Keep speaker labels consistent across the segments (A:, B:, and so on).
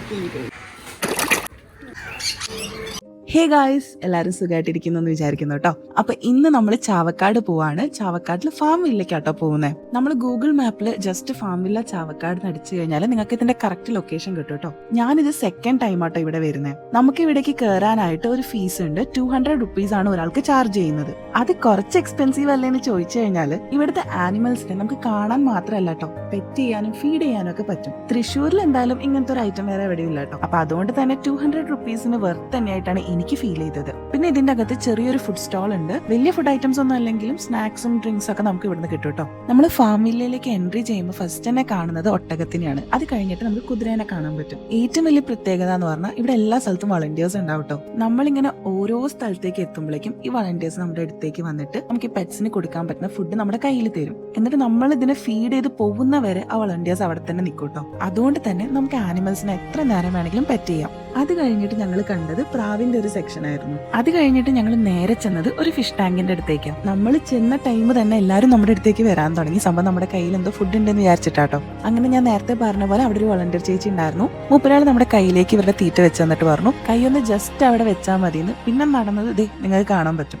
A: কি hey guys എല്ലാവരും സുഖമായിട്ടിരിക്കുന്നു എന്ന് വിചാരിക്കുന്നു കേട്ടോ അപ്പൊ ഇന്ന് നമ്മൾ ചാവക്കാട് പോവാണ്. ചാവക്കാട്ടിൽ ഫാം വില്ലക്കാട്ടോ പോകുന്നത് നമ്മൾ ഗൂഗിൾ മാപ്പിൽ ജസ്റ്റ് ഫാം വില്ല ചാവക്കാട് അടിച്ചു കഴിഞ്ഞാൽ നിങ്ങൾക്ക് ഇതിന്റെ കറക്റ്റ് ലൊക്കേഷൻ കിട്ടും കേട്ടോ ഞാനിത് സെക്കൻഡ് ടൈം ആട്ടോ ഇവിടെ വരുന്നത് നമുക്ക് ഇവിടേക്ക് കയറാനായിട്ട് ഒരു ഫീസ് ഉണ്ട്. ടു ഹൺഡ്രഡ് റുപ്പീസ് ആണ് ഒരാൾക്ക് ചാർജ് ചെയ്യുന്നത്. അത് കുറച്ച് എക്സ്പെൻസീവ് അല്ലേന്ന് ചോദിച്ചു കഴിഞ്ഞാൽ ഇവിടുത്തെ ആനിമൽസിനെ നമുക്ക് കാണാൻ മാത്രമല്ല കേട്ടോ പെറ്റ് ചെയ്യാനും ഫീഡ് ചെയ്യാനും ഒക്കെ പറ്റും. തൃശ്ശൂരിൽ എന്തായാലും ഇങ്ങനത്തെ ഒരു ഐറ്റം വേറെ എവിടെയും ഇല്ല കേട്ടോ അപ്പൊ അതുകൊണ്ട് തന്നെ ടു ഹൺഡ്രഡ് റുപ്പീസിന് വെർത്ത് തന്നെയായിട്ടാണ് എനിക്ക് ഫീൽ ചെയ്തത്. പിന്നെ ഇതിന്റെ അകത്ത് ചെറിയൊരു ഫുഡ് സ്റ്റാൾ ഉണ്ട്. വലിയ ഫുഡ് ഐറ്റംസ് ഒന്നും അല്ലെങ്കിലും സ്നാക്സും ഡ്രിങ്ക്സ് ഒക്കെ നമുക്ക് ഇവിടുന്ന് കിട്ടും കേട്ടോ നമ്മൾ ഫാമിലിയിലേക്ക് എൻട്രി ചെയ്യുമ്പോൾ ഫസ്റ്റ് തന്നെ കാണുന്നത് ഒട്ടകത്തിനെയാണ്. അത് കഴിഞ്ഞിട്ട് നമുക്ക് കുതിരേനെ കാണാൻ പറ്റും. ഏറ്റവും വലിയ പ്രത്യേകത എന്ന് പറഞ്ഞാൽ ഇവിടെ എല്ലാ സ്ഥലത്തും വളണ്ടിയേഴ്സ് ഉണ്ടാവും കേട്ടോ നമ്മളിങ്ങനെ ഓരോ സ്ഥലത്തേക്ക് എത്തുമ്പോഴേക്കും ഈ വളണ്ടിയേഴ്സ് നമ്മുടെ അടുത്തേക്ക് വന്നിട്ട് നമുക്ക് ഈ പെറ്റ്സിന് കൊടുക്കാൻ പറ്റുന്ന ഫുഡ് നമ്മുടെ കയ്യിൽ തരും. എന്നിട്ട് നമ്മൾ ഇതിനെ ഫീഡ് ചെയ്ത് പോകുന്നവരെ ആ വളണ്ടിയേഴ്സ് അവിടെ തന്നെ നിൽക്കും കേട്ടോ അതുകൊണ്ട് തന്നെ നമുക്ക് ആനിമൽസിനെ എത്ര നേരം വേണമെങ്കിലും പെറ്റ് ചെയ്യാം. അത് കഴിഞ്ഞിട്ട് ഞങ്ങൾ കണ്ടത് പ്രാവിന്റെ ഒരു സെക്ഷൻ ആയിരുന്നു. അത് കഴിഞ്ഞിട്ട് ഞങ്ങൾ നേരെ ചെന്നത് ഒരു ഫിഷ് ടാങ്കിന്റെ അടുത്തേക്കാണ് നമ്മൾ ചെന്ന ടൈം തന്നെ എല്ലാവരും നമ്മുടെ അടുത്തേക്ക് വരാൻ തുടങ്ങി. സംഭവം നമ്മുടെ കയ്യിൽ എന്തോ ഫുഡ് ഉണ്ടെന്ന് വിചാരിച്ചിട്ടാട്ടോ. അങ്ങനെ ഞാൻ നേരത്തെ പറഞ്ഞ പോലെ അവിടെ ഒരു വളണ്ടിയർ ചേച്ചി ഉണ്ടായിരുന്നു. മൂപ്പരാൾ നമ്മുടെ കയ്യിലേക്ക് ഇവരുടെ തീറ്റ വെച്ച് തന്നിട്ട് പറഞ്ഞു. കൈ ഒന്ന് ജസ്റ്റ് അവിടെ വെച്ചാൽ മതിയെന്ന്. പിന്നെ നടന്നത് ഇതേ നിങ്ങൾക്ക് കാണാൻ പറ്റും.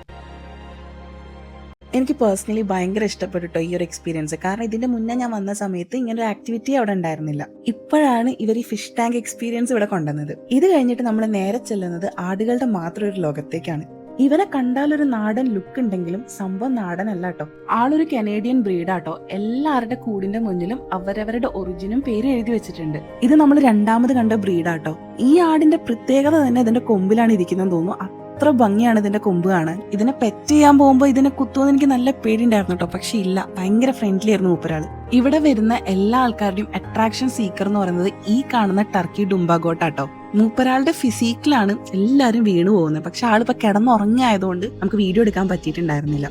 A: എനിക്ക് പേഴ്സണലി ഭയങ്കര ഇഷ്ടപ്പെട്ടിട്ടോ ഈ ഒരു എക്സ്പീരിയൻസ് കാരണം ഇതിന്റെ മുന്നേ ഞാൻ വന്ന സമയത്ത് ഇങ്ങനൊരു ആക്ടിവിറ്റി അവിടെ ഉണ്ടായിരുന്നില്ല. ഇപ്പോഴാണ് ഇവർ ഈ ഫിഷ് ടാങ്ക് എക്സ്പീരിയൻസ് ഇവിടെ കൊണ്ടുവന്നത്. ഇത് കഴിഞ്ഞിട്ട് നമ്മൾ നേരെ ചെല്ലുന്നത് ആടുകളുടെ മാത്രം ഒരു ലോകത്തേക്കാണ്. ഇവനെ കണ്ടാൽ ഒരു നാടൻ ലുക്ക് ഉണ്ടെങ്കിലും സംഭവം നാടനല്ല കേട്ടോ ആളൊരു കനേഡിയൻ ബ്രീഡാട്ടോ എല്ലാവരുടെ കൂടിന്റെ മുന്നിലും അവരവരുടെ ഒറിജിനും പേര് എഴുതി വെച്ചിട്ടുണ്ട്. ഇത് നമ്മൾ രണ്ടാമത് കണ്ട ബ്രീഡാട്ടോ ഈ ആടിന്റെ പ്രത്യേകത തന്നെ അതിന്റെ കൊമ്പിലാണ് ഇരിക്കുന്നതെന്ന് തോന്നുന്നു. അത്ര ഭംഗിയാണ് ഇതിന്റെ കൊമ്പ് കാണാൻ. ഇതിനെ പെറ്റ് ചെയ്യാൻ പോകുമ്പോൾ ഇതിനെ കുത്തുമെന്ന് എനിക്ക് നല്ല പേടിയുണ്ടായിരുന്നു കേട്ടോ പക്ഷെ ഇല്ല ഭയങ്കര ഫ്രണ്ട്ലി ആയിരുന്നു മൂപ്പരാൾ ഇവിടെ വരുന്ന എല്ലാ ആൾക്കാരുടെയും അട്രാക്ഷൻ സീക്കർ എന്ന് പറയുന്നത് ഈ കാണുന്ന ടർക്കി ഡുംബാഗോട്ടാട്ടോ മൂപ്പരാളുടെ ഫിസിക്കിലാണ് എല്ലാവരും വീണു പോകുന്നത്. പക്ഷെ ആളിപ്പോ കിടന്നുറങ്ങിയായതുകൊണ്ട് നമുക്ക് വീഡിയോ എടുക്കാൻ പറ്റിയിട്ടുണ്ടായിരുന്നില്ല.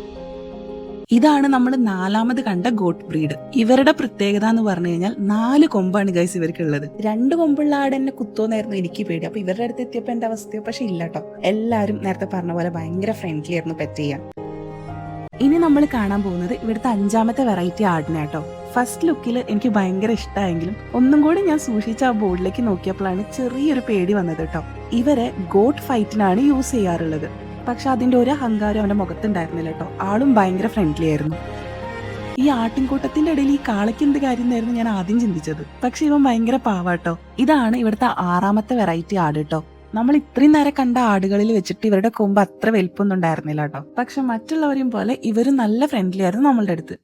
A: ഇതാണ് നമ്മൾ നാലാമത് കണ്ട ഗോട്ട് ബ്രീഡ്. ഇവരുടെ പ്രത്യേകത എന്ന് പറഞ്ഞു കഴിഞ്ഞാൽ നാല് കൊമ്പാണ് ഗൈസ് ഇവർക്ക് ഉള്ളത് രണ്ട് കൊമ്പുള്ള ആട് എന്നെ കുത്തോന്നായിരുന്നു എനിക്ക് പേടി. അപ്പൊ ഇവരുടെ അടുത്ത് എത്തിയപ്പോ എന്റെ അവസ്ഥയോ? പക്ഷെ ഇല്ല കേട്ടോ നേരത്തെ പറഞ്ഞ പോലെ ഭയങ്കര ഫ്രണ്ട്ലി ആയിരുന്നു പെറ്റ് ചെയ്യാൻ. ഇനി നമ്മൾ കാണാൻ പോകുന്നത് ഇവിടുത്തെ അഞ്ചാമത്തെ വെറൈറ്റി ആടിനെ കേട്ടോ ഫസ്റ്റ് ലുക്കിൽ എനിക്ക് ഭയങ്കര ഇഷ്ടമായെങ്കിലും ഒന്നും കൂടി ഞാൻ സൂക്ഷിച്ച ആ ബോർഡിലേക്ക് നോക്കിയപ്പോഴാണ് ചെറിയൊരു പേടി വന്നത് കേട്ടോ ഇവരെ ഗോട്ട് ഫൈറ്റിനാണ് യൂസ് ചെയ്യാറുള്ളത്. പക്ഷെ അതിന്റെ ഒരു അഹങ്കാരം അവന്റെ മുഖത്തുണ്ടായിരുന്നില്ല കേട്ടോ. ആളും ഭയങ്കര ഫ്രണ്ട്ലി ആയിരുന്നു. ഈ ആട്ടിൻകൂട്ടത്തിന്റെ ഇടയിൽ ഈ കാളയ്ക്ക് എന്ത് കാര്യം എന്നായിരുന്നു ഞാൻ ആദ്യം ചിന്തിച്ചത്. പക്ഷെ ഇവൻ ഭയങ്കര പാവാട്ടോ ഇതാണ് ഇവിടുത്തെ ആറാമത്തെ വെറൈറ്റി ആട് കേട്ടോ. നമ്മൾ ഇത്രയും നേരം കണ്ട ആടുകളിൽ വെച്ചിട്ട് ഇവരുടെ കൊമ്പ് അത്ര വലിപ്പൊന്നും ഉണ്ടായിരുന്നില്ല കേട്ടോ. പക്ഷെ മറ്റുള്ളവരെയും പോലെ ഇവരും നല്ല ഫ്രണ്ട്ലി ആയിരുന്നു നമ്മളുടെ അടുത്ത്.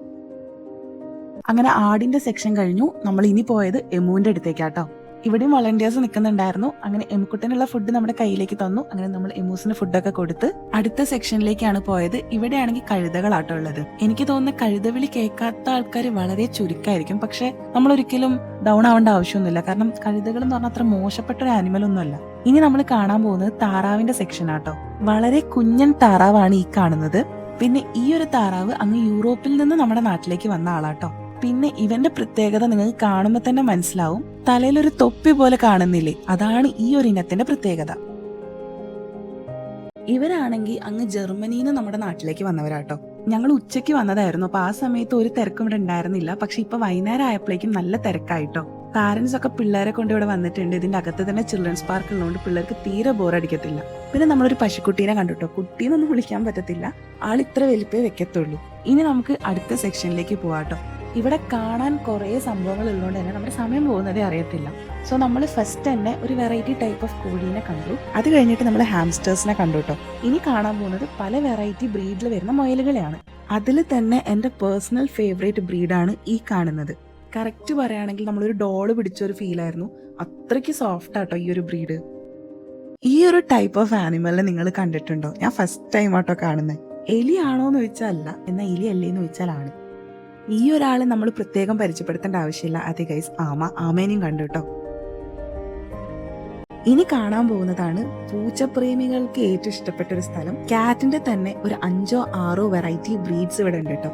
A: അങ്ങനെ ആടിന്റെ സെക്ഷൻ കഴിഞ്ഞു. നമ്മൾ ഇനി പോയത് എമുവിന്റെ അടുത്തേക്കാട്ടോ ഇവിടെയും വളണ്ടിയേഴ്സ് നിൽക്കുന്നുണ്ടായിരുന്നു അങ്ങനെ എമുക്കുട്ടനുള്ള ഫുഡ് നമ്മുടെ കയ്യിലേക്ക് തന്നു. അങ്ങനെ നമ്മൾ എമൂസിന് ഫുഡൊക്കെ കൊടുത്ത് അടുത്ത സെക്ഷനിലേക്കാണ് പോയത്. ഇവിടെയാണെങ്കിൽ കഴുതകളാട്ടോ ഉള്ളത്. എനിക്ക് തോന്നുന്ന കഴുതവിളി കേൾക്കാത്ത ആൾക്കാർ വളരെ ചുരുക്കമായിരിക്കും പക്ഷെ നമ്മൾ ഒരിക്കലും ഡൗൺ ആവേണ്ട ആവശ്യമൊന്നുമില്ല. കാരണം കഴുതകൾ എന്ന് പറഞ്ഞാൽ അത്ര മോശപ്പെട്ട ഒരു ആനിമൽ ഒന്നുമല്ല. ഇനി നമ്മൾ കാണാൻ പോകുന്നത് താറാവിന്റെ സെക്ഷൻ ആട്ടോ. വളരെ കുഞ്ഞൻ താറാവാണ് ഈ കാണുന്നത്. പിന്നെ ഈ ഒരു താറാവ് അങ്ങ് യൂറോപ്പിൽ നിന്ന് നമ്മുടെ നാട്ടിലേക്ക് വന്ന ആളാട്ടോ. പിന്നെ ഇവന്റെ പ്രത്യേകത നിങ്ങൾക്ക് കാണുമ്പോൾ തന്നെ മനസ്സിലാവും. ഒരു തൊപ്പി പോലെ കാണുന്നില്ലേ? അതാണ് ഈ ഒരു ഇനത്തിന്റെ പ്രത്യേകത. ഇവരാണെങ്കിൽ അങ്ങ് ജർമ്മനിയിൽ നിന്ന് നമ്മുടെ നാട്ടിലേക്ക് വന്നവരാട്ടോ. ഞങ്ങൾ ഉച്ചയ്ക്ക് വന്നതായിരുന്നു. അപ്പൊ ആ സമയത്ത് ഒരു തിരക്കും ഇവിടെ ഉണ്ടായിരുന്നില്ല. പക്ഷെ ഇപ്പൊ വൈകുന്നേരം ആയപ്പോഴേക്കും നല്ല തിരക്കായിട്ടോ. പാരന്റ്സ് ഒക്കെ പിള്ളേരെ കൊണ്ട് ഇവിടെ വന്നിട്ടുണ്ട്. ഇതിന്റെ അകത്ത് തന്നെ ചിൽഡ്രൻസ് പാർക്ക് ഉള്ളതുകൊണ്ട് പിള്ളേർക്ക് തീരെ ബോറടിക്കത്തില്ല പിന്നെ നമ്മളൊരു പശുക്കുട്ടീനെ കണ്ടുട്ടോ? കുട്ടീനൊന്നും വിളിക്കാൻ പറ്റത്തില്ല. ആൾ ഇത്ര വലിപ്പേ വെക്കത്തുള്ളൂ. ഇനി നമുക്ക് അടുത്ത സെക്ഷനിലേക്ക് പോവാട്ടോ. ഇവിടെ കാണാൻ കുറേ സംഭവങ്ങൾ ഉള്ളതുകൊണ്ട് തന്നെ നമ്മുടെ സമയം പോകുന്നതേ അറിയത്തില്ല. സോ നമ്മൾ ഫസ്റ്റ് തന്നെ ഒരു വെറൈറ്റി ടൈപ്പ് ഓഫ് കോഴീനെ കണ്ടു. അത് കഴിഞ്ഞിട്ട് നമ്മൾ ഹാംസ്റ്റേഴ്സിനെ കണ്ടു കേട്ടോ ഇനി കാണാൻ പോകുന്നത് പല വെറൈറ്റി ബ്രീഡിൽ വരുന്ന മുയലുകളെയാണ്. അതിൽ തന്നെ എന്റെ പേഴ്സണൽ ഫേവറേറ്റ് ബ്രീഡാണ് ഈ കാണുന്നത്. കറക്റ്റ് പറയുകയാണെങ്കിൽ നമ്മളൊരു ഡോൾ പിടിച്ച ഒരു ഫീലായിരുന്നു അത്രയ്ക്ക് സോഫ്റ്റ് ആട്ടോ ഈ ഒരു ബ്രീഡ് ഈ ഒരു ടൈപ്പ് ഓഫ് ആനിമലിനെ നിങ്ങൾ കണ്ടിട്ടുണ്ടോ? ഞാൻ ഫസ്റ്റ് ടൈം ആട്ടോ കാണുന്നത് എലിയാണോ എന്ന് ചോദിച്ചാൽ അല്ല. എന്നാൽ എലി അല്ലേ എന്ന് ചോദിച്ചാൽ ആണ്. ഈ ഒരാളെ നമ്മൾ പ്രത്യേകം പരിചയപ്പെടുത്തേണ്ട ആവശ്യമില്ല. അതെ ഗൈസ് ആമ ആമേനെയും കണ്ടു കേട്ടോ ഇനി കാണാൻ പോകുന്നതാണ് പൂച്ചപ്രേമികൾക്ക് ഏറ്റവും ഇഷ്ടപ്പെട്ട ഒരു സ്ഥലം. കാറ്റിന്റെ തന്നെ ഒരു അഞ്ചോ ആറോ വെറൈറ്റി ബ്രീഡ്സ് ഇവിടെ ഉണ്ട് കേട്ടോ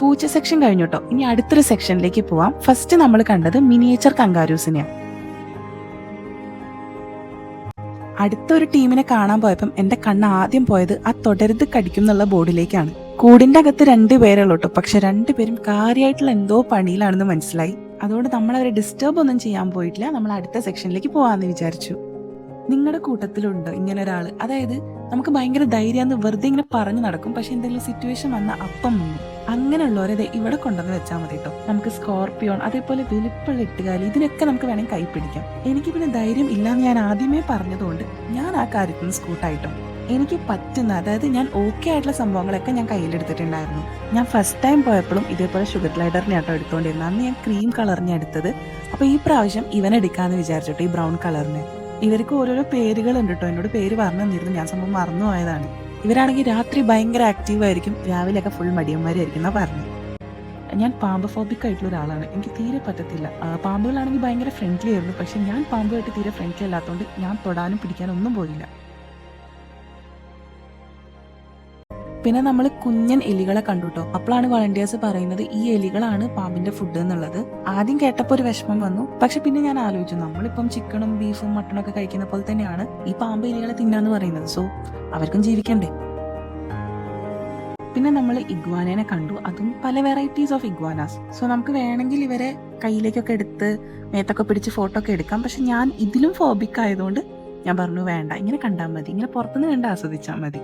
A: പൂച്ച സെക്ഷൻ കഴിഞ്ഞു കേട്ടോ ഇനി അടുത്തൊരു സെക്ഷനിലേക്ക് പോവാം. ഫസ്റ്റ് നമ്മൾ കണ്ടത് മിനിയേച്ചർ കങ്കാരൂസിനെയാണ് അടുത്ത ഒരു ടീമിനെ കാണാൻ പോയപ്പം എന്റെ കണ്ണ് ആദ്യം പോയത് ആ തുടരുത് കടിക്കും എന്നുള്ള ബോർഡിലേക്കാണ് കൂടിന്റെ അകത്ത് രണ്ട് പേരുള്ളൂ കേട്ടോ പക്ഷെ രണ്ടുപേരും കാര്യമായിട്ടുള്ള എന്തോ പണിയിലാണെന്ന് മനസ്സിലായി. അതുകൊണ്ട് നമ്മൾ അവരെ ഡിസ്റ്റർബ് ഒന്നും ചെയ്യാൻ പോയിട്ടില്ല. നമ്മൾ അടുത്ത സെക്ഷനിലേക്ക് പോവാന്ന് വിചാരിച്ചു. നിങ്ങളുടെ കൂട്ടത്തിലുണ്ടോ ഇങ്ങനെ ഒരാൾ അതായത് നമുക്ക് ഭയങ്കര ധൈര്യമെന്ന് വെറുതെ ഇങ്ങനെ പറഞ്ഞു നടക്കും. പക്ഷെ എന്തെങ്കിലും സിറ്റുവേഷൻ വന്ന അപ്പം മുങ്ങും. അങ്ങനെയുള്ളവരെ ദേ ഇവിടെ കൊണ്ടുവന്ന് വെച്ചാൽ മതി കേട്ടോ നമുക്ക് സ്കോർപ്പിയോൺ അതേപോലെ വെളുപ്പുള്ള എട്ടുകാലി ഇതിനൊക്കെ നമുക്ക് വേണമെങ്കിൽ കൈപ്പിടിക്കാം എനിക്ക് പിന്നെ ധൈര്യം ഇല്ലാന്ന് ഞാൻ ആദ്യമേ പറഞ്ഞതുകൊണ്ട് ഞാൻ ആ കാര്യത്തിൽ നിന്ന് സ്കൂട്ടായിട്ടോ എനിക്ക് പറ്റുന്ന അതായത് ഞാൻ ഓക്കെ ആയിട്ടുള്ള സംഭവങ്ങളൊക്കെ ഞാൻ കയ്യിലെടുത്തിട്ടുണ്ടായിരുന്നു. ഞാൻ ഫസ്റ്റ് ടൈം പോയപ്പോഴും ഇതേപോലെ ഷുഗർ ഗ്ലൈഡറിനെ ആട്ടോ എടുത്തുകൊണ്ടിരുന്നത് അന്ന് ഞാൻ ക്രീം കളറിനെ എടുത്തത്. അപ്പോൾ ഈ പ്രാവശ്യം ഇവൻ എടുക്കാന്ന് വിചാരിച്ചിട്ട് ഈ ബ്രൗൺ കളറിന് ഇവർക്ക് ഓരോരോ പേരുകളുണ്ട് കേട്ടോ എന്നോട് പേര് പറഞ്ഞു തന്നിരുന്നു. ഞാൻ സംഭവം മറന്നു പോയതാണ്. ഇവരാണെങ്കിൽ രാത്രി ഭയങ്കര ആക്റ്റീവ് ആയിരിക്കും. രാവിലെയൊക്കെ ഫുൾ മടിയന്മാരായിരിക്കും എന്നാ പറഞ്ഞു. ഞാൻ പാമ്പ് ഫോബിക് ആയിട്ടുള്ള ഒരാളാണ്. എനിക്ക് തീരെ പറ്റത്തില്ല. പാമ്പുകളാണെങ്കിൽ ഭയങ്കര ഫ്രണ്ട്ലി ആയിരുന്നു. പക്ഷെ ഞാൻ പാമ്പുമായിട്ട് തീരെ ഫ്രണ്ട്ലി അല്ലാത്തതുകൊണ്ട് ഞാൻ തൊടാനും പിടിക്കാനും ഒന്നും പോയില്ല. പിന്നെ നമ്മൾ കുഞ്ഞൻ എലികളെ കണ്ടുട്ടോ. അപ്പോഴാണ് വളണ്ടിയേഴ്സ് പറയുന്നത് ഈ എലികളാണ് പാമ്പിന്റെ ഫുഡ് എന്നുള്ളത്. ആദ്യം കേട്ടപ്പോൾ ഒരു വിഷമം വന്നു. പക്ഷെ പിന്നെ ഞാൻ ആലോചിച്ചു നമ്മളിപ്പം ചിക്കനും ബീഫും മട്ടണും ഒക്കെ കഴിക്കുന്ന പോലെ തന്നെയാണ് ഈ പാമ്പ് എലികളെ തിന്നാന്ന് പറയുന്നത്. സോ അവർക്കും ജീവിക്കണ്ടേ? പിന്നെ നമ്മൾ ഇഗ്വാനേനെ കണ്ടു. അതും പല വെറൈറ്റീസ് ഓഫ് ഇഗ്വാനാസ് സോ നമുക്ക് വേണമെങ്കിൽ ഇവരെ കയ്യിലേക്കൊക്കെ എടുത്ത് മേത്തൊക്കെ പിടിച്ച് ഫോട്ടോ ഒക്കെ എടുക്കാം. പക്ഷെ ഞാൻ ഇതിലും ഫോബിക് ആയതുകൊണ്ട് ഞാൻ പറഞ്ഞു വേണ്ട ഇങ്ങനെ കണ്ടാൽ മതി. ഇങ്ങനെ പുറത്തുനിന്ന് കണ്ട് ആസ്വദിച്ചാൽ മതി.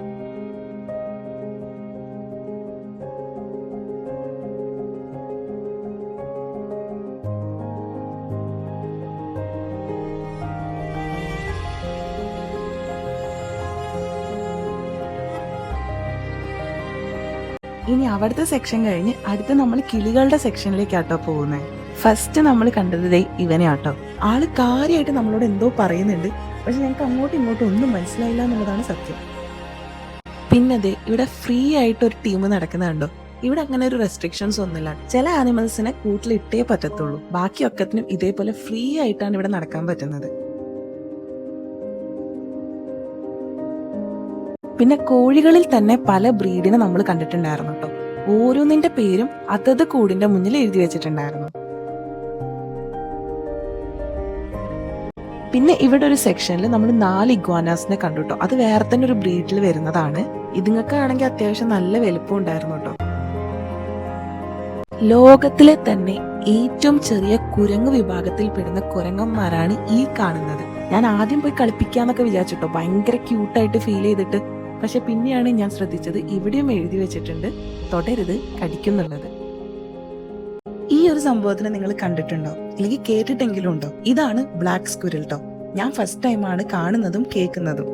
A: ഇനി അവിടുത്തെ സെക്ഷൻ കഴിഞ്ഞ് അടുത്ത നമ്മൾ കിളികളുടെ സെക്ഷനിലേക്കാട്ടോ പോകുന്നത് ഫസ്റ്റ് നമ്മൾ കണ്ടത് ദേ ഇവനെ ആട്ടോ ആൾ കാര്യമായിട്ട് നമ്മളോട് എന്തോ പറയുന്നുണ്ട്. പക്ഷെ ഞങ്ങൾക്ക് അങ്ങോട്ടും ഇങ്ങോട്ടും ഒന്നും മനസ്സിലായില്ല എന്നുള്ളതാണ് സത്യം. പിന്നെ ദേ ഇവിടെ ഫ്രീ ആയിട്ട് ഒരു ടീം നടക്കുന്നുണ്ടോ. ഇവിടെ അങ്ങനെ ഒരു റെസ്ട്രിക്ഷൻസ് ഒന്നുമില്ല. ചില ആനിമൽസിനെ കൂട്ടിലിട്ടേ പറ്റത്തുള്ളൂ. ബാക്കിയൊക്കത്തിനും ഇതേപോലെ ഫ്രീ ആയിട്ടാണ് ഇവിടെ നടക്കാൻ പറ്റുന്നത്. പിന്നെ കോഴികളിൽ തന്നെ പല ബ്രീഡിനെ നമ്മൾ കണ്ടിട്ടുണ്ടായിരുന്നു കേട്ടോ. ഓരോന്നിന്റെ പേരും അതത് കൂടിന്റെ മുന്നിൽ എഴുതി വെച്ചിട്ടുണ്ടായിരുന്നു. പിന്നെ ഇവിടെ ഒരു സെക്ഷനിൽ നമ്മൾ നാല് ഇഗ്വാനാസിനെ കണ്ടു കേട്ടോ. അത് വേറെ തന്നെ ഒരു ബ്രീഡിൽ വരുന്നതാണ്. ഇതുങ്ങൾക്ക് ആണെങ്കിൽ അത്യാവശ്യം നല്ല വലുപ്പം ഉണ്ടായിരുന്നു കേട്ടോ. ലോകത്തിലെ തന്നെ ഏറ്റവും ചെറിയ കുരങ്ങ് വിഭാഗത്തിൽ പെടുന്ന കുരങ്ങന്മാരാണ് ഈ കാണുന്നത്. ഞാൻ ആദ്യം പോയി കളിപ്പിക്കാന്നൊക്കെ വിചാരിച്ചിട്ടോ ഭയങ്കര ക്യൂട്ടായിട്ട് ഫീൽ ചെയ്തിട്ട് പക്ഷെ പിന്നെയാണ് ഞാൻ ശ്രദ്ധിച്ചത് ഇവിടെയും എഴുതി വെച്ചിട്ടുണ്ട്. തൊടരുത് കടിക്കുന്നുള്ളത്. ഈ ഒരു സംഭവത്തിന് നിങ്ങൾ കണ്ടിട്ടുണ്ടോ? അല്ലെങ്കിൽ കേട്ടിട്ടെങ്കിലും ഉണ്ടോ ഇതാണ് ബ്ലാക്ക് സ്കുരൽ ടോ ഞാൻ ഫസ്റ്റ് ടൈമാണ് കാണുന്നതും കേൾക്കുന്നതും.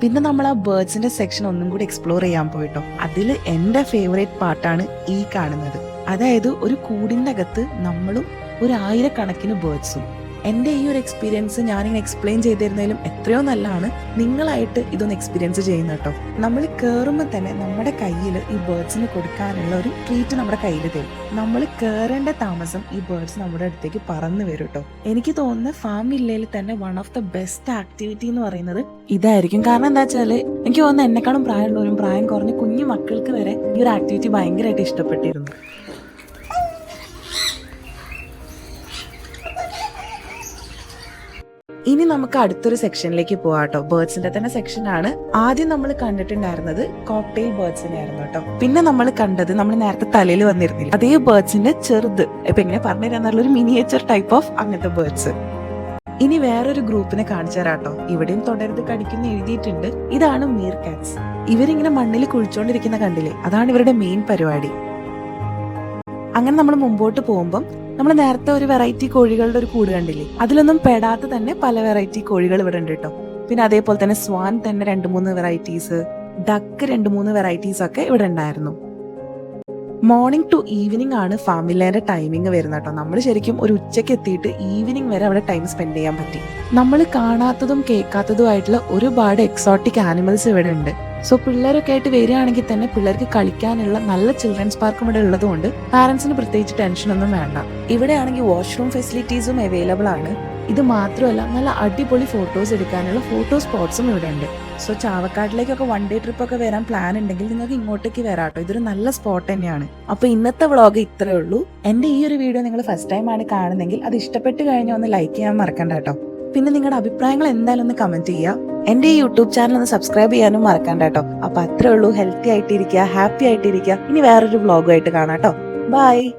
A: പിന്നെ നമ്മൾ ആ ബേർഡ്സിന്റെ സെക്ഷൻ ഒന്നും കൂടി എക്സ്പ്ലോർ ചെയ്യാൻ പോയിട്ടോ. അതിൽ എന്റെ ഫേവറേറ്റ് പാട്ടാണ് ഈ കാണുന്നത്. അതായത് ഒരു കൂടിന്റെ അകത്ത് നമ്മളും ഒരു ആയിരക്കണക്കിന് ബേർഡ്സും എന്റെ ഈ ഒരു എക്സ്പീരിയൻസ് ഞാനിങ്ങനെ എക്സ്പ്ലെയിൻ ചെയ്തിരുന്നതിലും എത്രയോ നല്ലതാണ് നിങ്ങളായിട്ട് ഇതൊന്ന് എക്സ്പീരിയൻസ് ചെയ്യുന്ന കേട്ടോ. നമ്മൾ കയറുമ്പോൾ തന്നെ നമ്മുടെ കയ്യിൽ ഈ ബേർഡ്സിന് കൊടുക്കാനുള്ള ഒരു ട്രീറ്റ് നമ്മുടെ കയ്യിൽ തരും. നമ്മൾ കയറേണ്ട താമസം ഈ ബേർഡ്സ് നമ്മുടെ അടുത്തേക്ക് പറന്നു വരും കേട്ടോ. എനിക്ക് തോന്നുന്ന ഫാം വില്ലയിൽ തന്നെ one of the best activity എന്ന് പറയുന്നത് ഇതായിരിക്കും. കാരണം എന്താ വെച്ചാൽ എനിക്ക് തോന്നുന്നു എന്നെക്കാളും പ്രായമുള്ളവരും പ്രായം കുറഞ്ഞ കുഞ്ഞു മക്കൾക്ക് വരെ ഈ ഒരു ആക്ടിവിറ്റി ഭയങ്കരമായിട്ട് ഇഷ്ടപ്പെട്ടിരുന്നു. ഇനി നമുക്ക് അടുത്തൊരു സെക്ഷനിലേക്ക് പോവാട്ടോ. ബേർഡ്സിന്റെ തന്നെ സെക്ഷൻ ആണ്. ആദ്യം നമ്മൾ കണ്ടിട്ടുണ്ടായിരുന്നത് കോക്ടെയിൽ ബേർഡ്സിനെ ആയിരുന്നു കേട്ടോ. പിന്നെ നമ്മൾ കണ്ടത് നമ്മൾ നേരത്തെ തലയിൽ വന്നിരുന്നില്ല. അതേ ബേർഡ്സിന്റെ ചെറുത്. ഇപ്പൊ എങ്ങനെ പറഞ്ഞുതരാന്നുള്ള ഒരു മിനിയേച്ചർ ടൈപ്പ് ഓഫ് അങ്ങനത്തെ ബേർഡ്സ്. ഇനി വേറൊരു ഗ്രൂപ്പിനെ കാണിച്ചു തരാട്ടോ ഇവിടെയും തുടരുത് കടിക്കുന്ന എഴുതിയിട്ടുണ്ട്. ഇതാണ് മീർ കാറ്റ്സ്. ഇവരിങ്ങനെ മണ്ണിൽ കുഴിച്ചോണ്ടിരിക്കുന്ന കണ്ടില്ലേ? അതാണ് ഇവരുടെ മെയിൻ പരിപാടി. അങ്ങനെ നമ്മൾ മുമ്പോട്ട് പോകുമ്പം നമ്മൾ നേരത്തെ ഒരു വെറൈറ്റി കോഴികളുടെ ഒരു കൂട് കണ്ടില്ലേ? അതിലൊന്നും പെടാത്ത തന്നെ പല വെറൈറ്റി കോഴികൾ ഇവിടെ ഉണ്ട് കേട്ടോ. പിന്നെ അതേപോലെ തന്നെ സ്വാൻ തന്നെ രണ്ട് മൂന്ന് വെറൈറ്റീസ് ഡക്ക് രണ്ട് മൂന്ന് വെറൈറ്റീസ് ഒക്കെ ഇവിടെ ഉണ്ടായിരുന്നു. മോർണിംഗ് ടു ഈവനിങ് ആണ് ഫാമിലിയുടെ ടൈമിംഗ് വരുന്നത് കേട്ടോ. നമ്മൾ ശരിക്കും ഒരു ഉച്ചയ്ക്ക് എത്തിയിട്ട് ഈവനിങ് വരെ അവിടെ ടൈം സ്പെൻഡ് ചെയ്യാൻ പറ്റി. നമ്മൾ കാണാത്തതും കേൾക്കാത്തതുമായിട്ടുള്ള ഒരുപാട് എക്സോട്ടിക് ആനിമൽസ് ഇവിടെ ഉണ്ട്. സോ പിള്ളേരൊക്കെ ആയിട്ട് വരികയാണെങ്കിൽ തന്നെ പിള്ളേർക്ക് കളിക്കാനുള്ള നല്ല ചിൽഡ്രൻസ് പാർക്കും ഇവിടെ ഉള്ളതുകൊണ്ട് പാരന്റ്സിന് പ്രത്യേകിച്ച് ടെൻഷനൊന്നും വേണ്ട. ഇവിടെയാണെങ്കിൽ വാഷ്റൂം ഫെസിലിറ്റീസും അവൈലബിൾ ആണ്. ഇത് മാത്രമല്ല നല്ല അടിപൊളി ഫോട്ടോസ് എടുക്കാനുള്ള ഫോട്ടോ സ്പോട്ട്സും ഇവിടെ ഉണ്ട്. സോ ചാവക്കാട്ടിലേക്കൊക്കെ വൺ ഡേ ട്രിപ്പ് ഒക്കെ വരാൻ പ്ലാൻ ഉണ്ടെങ്കിൽ നിങ്ങൾക്ക് ഇങ്ങോട്ടേക്ക് വരാട്ടോ. ഇതൊരു നല്ല സ്പോട്ട് തന്നെയാണ്. അപ്പൊ ഇന്നത്തെ വ്ളോഗ് ഇത്രേ ഉള്ളൂ. എന്റെ ഈ ഒരു വീഡിയോ നിങ്ങൾ ഫസ്റ്റ് ടൈം ആണ് കാണുന്നെങ്കിൽ അത് ഇഷ്ടപ്പെട്ട് കഴിഞ്ഞാൽ ഒന്ന് ലൈക്ക് ചെയ്യാൻ മറക്കണ്ട കേട്ടോ. പിന്നെ നിങ്ങളുടെ അഭിപ്രായങ്ങൾ എന്തായാലും ഒന്ന് കമന്റ് ചെയ്യുക. എന്റെ ഈ യൂട്യൂബ് ചാനൽ ഒന്ന് സബ്സ്ക്രൈബ് ചെയ്യാനും മറക്കണ്ട കേട്ടോ അപ്പൊ അത്രേ ഉള്ളൂ. ഹെൽത്തി ആയിട്ടിരിക്കുക ഹാപ്പി ആയിട്ടിരിക്കുക. ഇനി വേറൊരു വ്ളോഗുമായിട്ട് കാണാം കേട്ടോ ബൈ